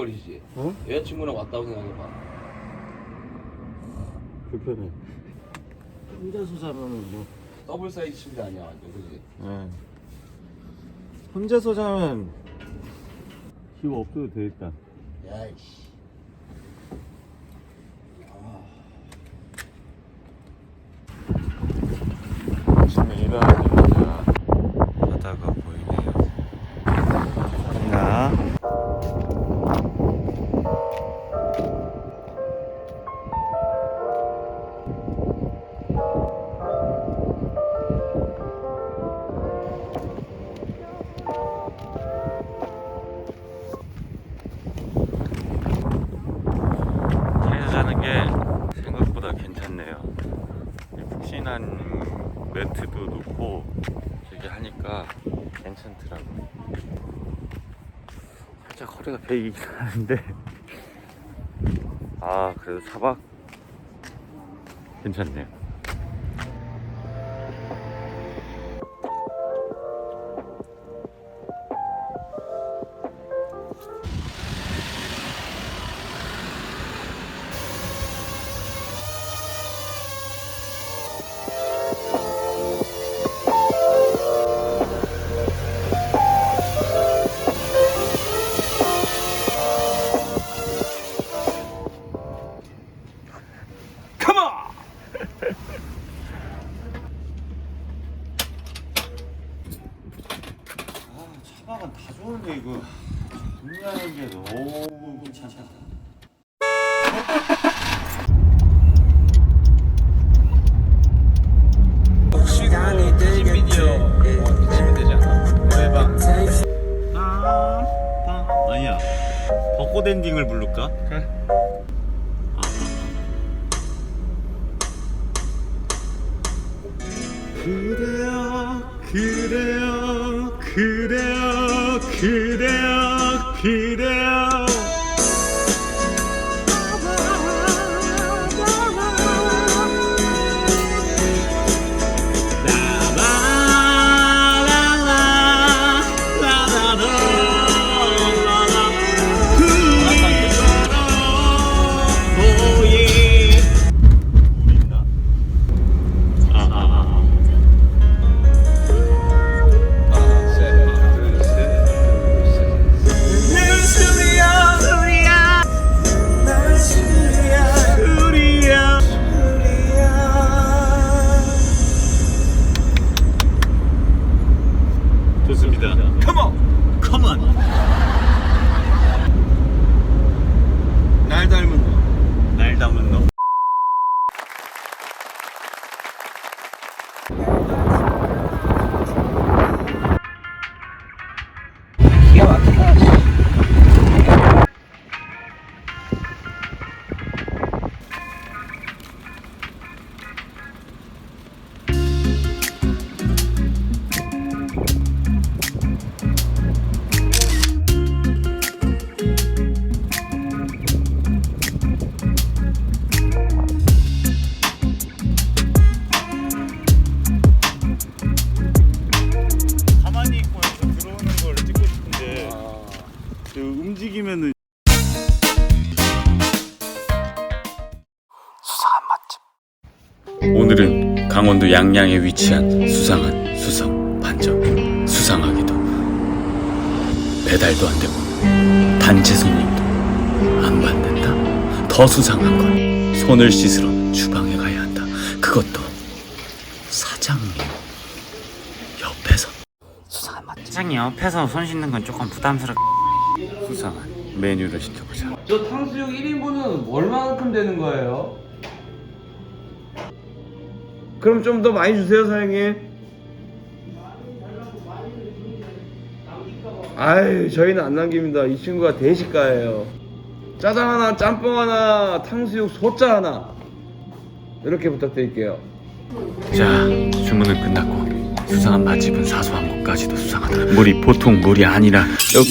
징글거리지. 어? 여자친구랑 왔다고 생각해봐. 불편해. 혼자서 자면은 뭐. 더블 사이즈 침대 아니야, 완전 그지? 예. 혼자서 자면 집 없어도 되겠다. 야이씨. 아침에 일어나자 매트도 놓고 되게 하니까 괜찮더라고. 살짝 허리가 베이긴 하는데 아 그래도 차박 괜찮네요. 벚꽃 엔딩을 부를까? 그래. 아, 그래요, 그래요, 그래요, 그래요, 그래요. 오늘은 강원도 양양에 위치한 수상한 수성 반점 수상하게도. 배달도 안 되고 단체 손님도 안 받는다? 더 수상한 건 손을 씻으러 주방에 가야 한다. 그것도 사장님 옆에서. 사장님 옆에서 손 씻는 건 조금 부담스럽. 수상한 메뉴를 시켜보자. 저 탕수육 1인분은 얼마만큼 되는 거예요? 그럼 좀 더 많이 주세요, 사장님. 아유, 저희는 안 남깁니다. 이 친구가 대식가예요. 짜장 하나, 짬뽕 하나, 탕수육 소짜 하나. 이렇게 부탁드릴게요. 자 주문은 끝났고 수상한 맛집은 사소한 것까지도 수상하다 물이 보통 물이 아니라 여기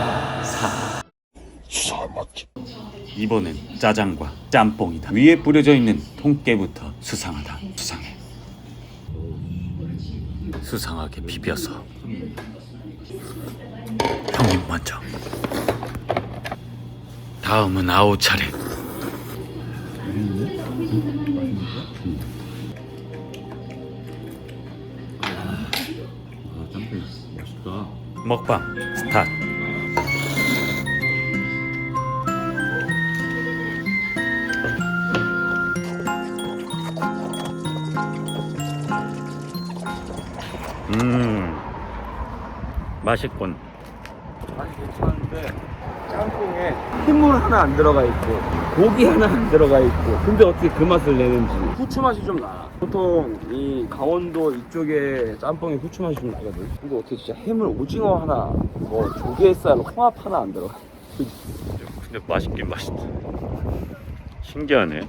이번엔 짜장과 짬뽕이다. 위에 뿌려져 있는 통깨부터 수상하다. 수상해. 수상하게 비벼서. 형님 먼저. 다음은 아홉 차례. 아, 먹방 스타트. 음 맛있군 아니 괜찮은데 짬뽕에 흰물 하나 안 들어가 있고 고기 하나 안 들어가 있고 근데 어떻게 그 맛을 내는지 후추 맛이 좀 나. 보통 이 강원도 이쪽에 짬뽕에 후추 맛이 좀 나거든. 근데 어떻게 진짜 해물 오징어 하나, 뭐 조개살 홍합 하나 안 들어가. 근데 맛있긴 맛있다. 신기하네.